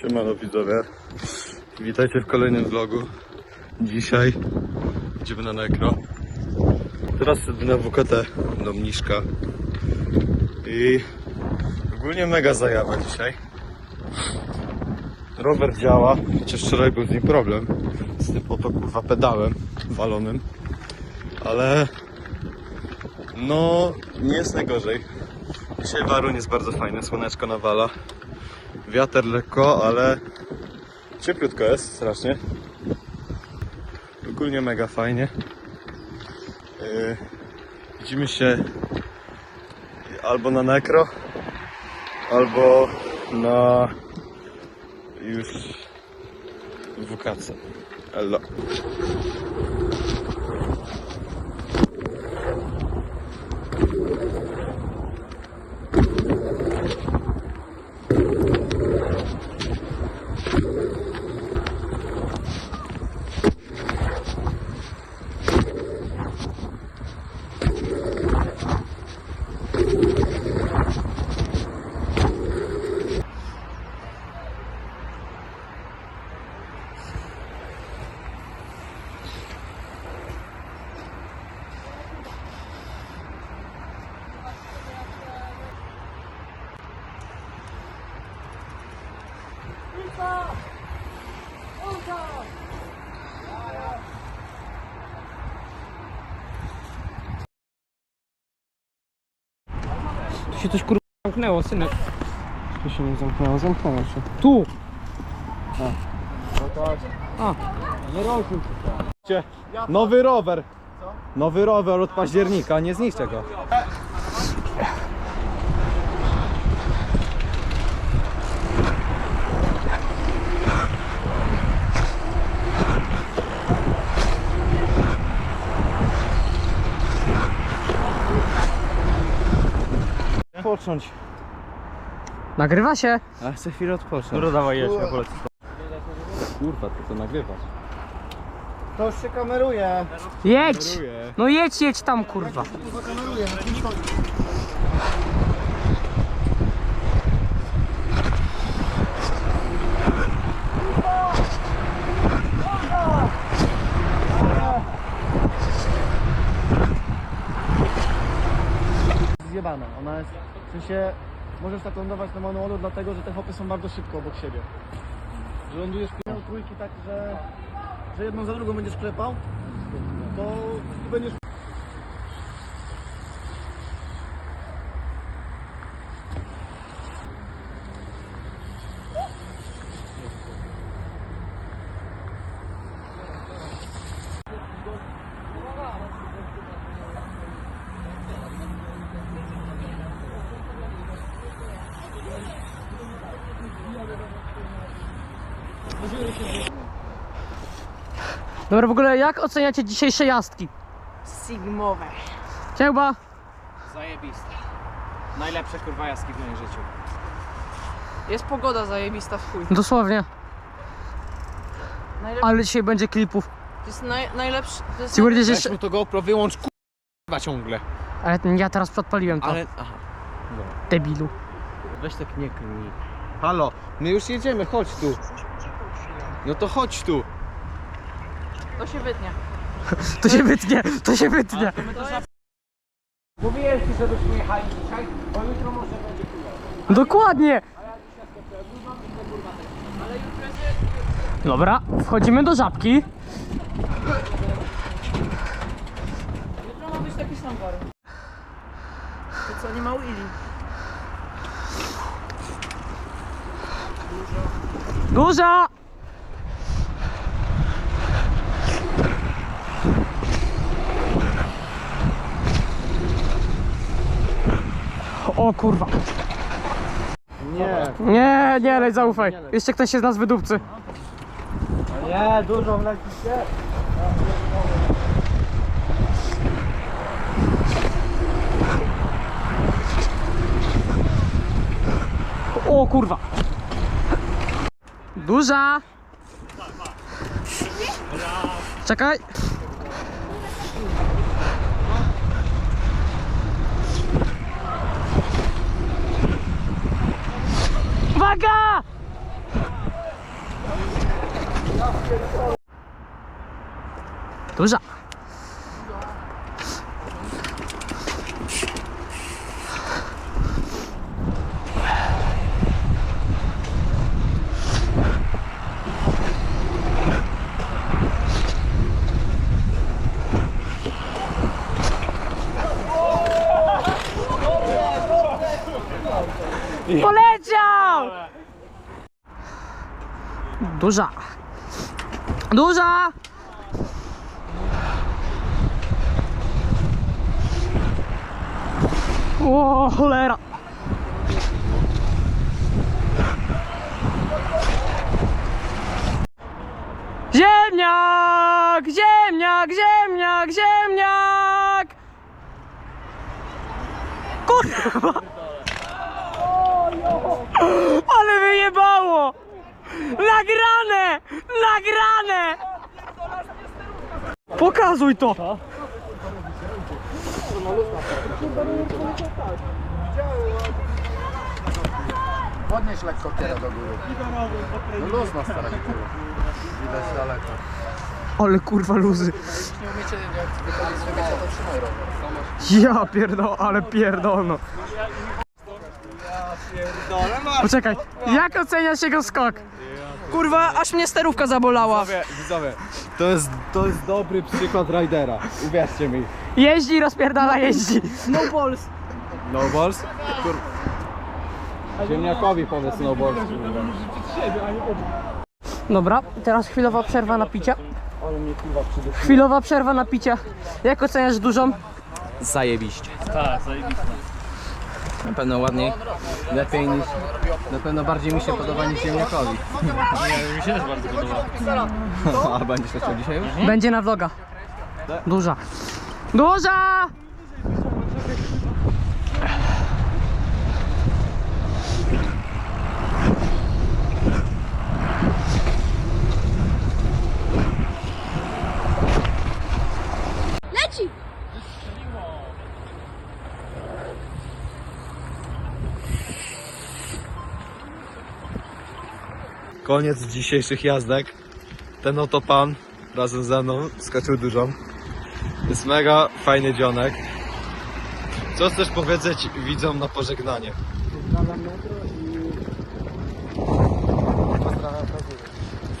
Siemano widzowie. Witajcie w kolejnym vlogu. Dzisiaj idziemy na Nekro. Teraz na WKT do Mniszka. I ogólnie mega zajawa dzisiaj. Rower działa, chociaż wczoraj był z nim problem. Z tym oto kurwa pedałem walonym. Ale no nie jest najgorzej. Dzisiaj warun jest bardzo fajny, słoneczko nawala. Wiatr lekko, ale cieplutko jest strasznie. Ogólnie mega fajnie. Yy, widzimy się albo na nekro, albo na już WKC. Elo. Się coś kurwa zamknęło, synek. Tu się nie zamknęło, zamknęło się. Tu! Nowy rower. Nowy rower od października, nie zniszczę go. Odpocząć. Nagrywa się. A chcę chwilę odpocząć. Dobra, dawaj jedź, ja polecę. Kurwa, ty to nagrywasz. To już się kameruje. Jedź! No jedź, jedź tam kurwa. Zjebana. Ona jest, w sensie, możesz tak lądować na manualu dlatego, że te hopy są bardzo szybko obok siebie. Że lądujesz pierwszą trójki tak, że, że jedną za drugą będziesz klepał, to będziesz... Dobra, w ogóle jak oceniacie dzisiejsze jazdki? Sigmowe. Cięba? Zajebiste. Najlepsze kurwa jaski w moim życiu. Jest pogoda zajebista w chuj. Dosłownie. Najlep... Ale dzisiaj będzie klipów. To jest naj... najlepszy... To jest Ci naj... powiedzieć Weź jeszcze... mu to GoPro, wyłącz kurwa ciągle. Ale ja teraz podpaliłem to. Ale, aha. Debilu. Weź tak nie klnij. Halo, my już jedziemy, chodź tu. No to chodź tu. To się wytnie. To się wytnie, to się wytnie. Mówiłem ci, żebyśmy jechali dzisiaj, bo jutro może będzie chujowo. Dokładnie. Dobra, wchodzimy do żabki. Jutro ma być taki sam war. To co, nie ma Willy? Duża! O kurwa. Nie. Nie, nie, lej, zaufaj. Jeszcze ktoś się z nas wydupcy. Nie, dużo wlecicie. O kurwa. Duża. Czekaj. 哥。看都是 Duża. Duża! O, cholera! Ziemniak! Ziemniak! Ziemniak! Ziemniak! Kurwa! Ale wyjebało! Nagrane! Nagrane! Pokazuj to! Podnieś lekko kiera do góry. No luz na stara Widać daleko. Ale kurwa luzy. Nie umiecie jak wychodzić z wybicia, to trzymaj rower. Ja pierdol, ale pierdolno. Poczekaj, jak oceniasz jego skok? Kurwa, aż mnie sterówka zabolała. Widzowie, to jest, to jest dobry przykład ridera. Uwierzcie mi. Jeździ, rozpierdala, jeździ. No balls. No balls? Kur... Ziemniakowi powiedz no balls. Dobra, teraz chwilowa przerwa na picie. Chwilowa przerwa na picie. Jak oceniasz dużą? Zajebiście. Tak, zajebiście. Na pewno ładniej, lepiej niż, na pewno bardziej mi się podoba niż ziemniakowi. Nie, mi się też bardzo podoba. A będziesz leciał dzisiaj już? Będzie na vloga. Duża. Duża! Koniec dzisiejszych jazdek. Ten oto pan razem ze mną skoczył dużą. Jest mega fajny dzionek. Co chcesz powiedzieć widzom na pożegnanie?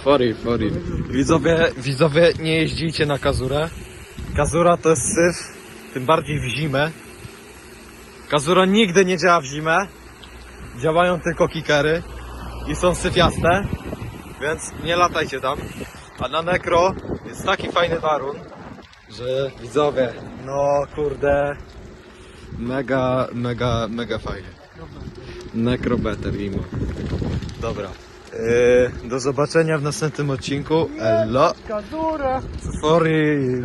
Fori, fori. Widzowie, widzowie nie jeździcie na kazurę. Kazura to jest syf, tym bardziej w zimę. Kazura nigdy nie działa w zimę. Działają tylko kikery i są syfiaste, więc nie latajcie tam. A na Necro jest taki fajny warun, że widzowie, no kurde, mega, mega, mega fajnie. Necro Better Limo. Dobra. Yy, do zobaczenia w następnym odcinku. Elo. Sorry.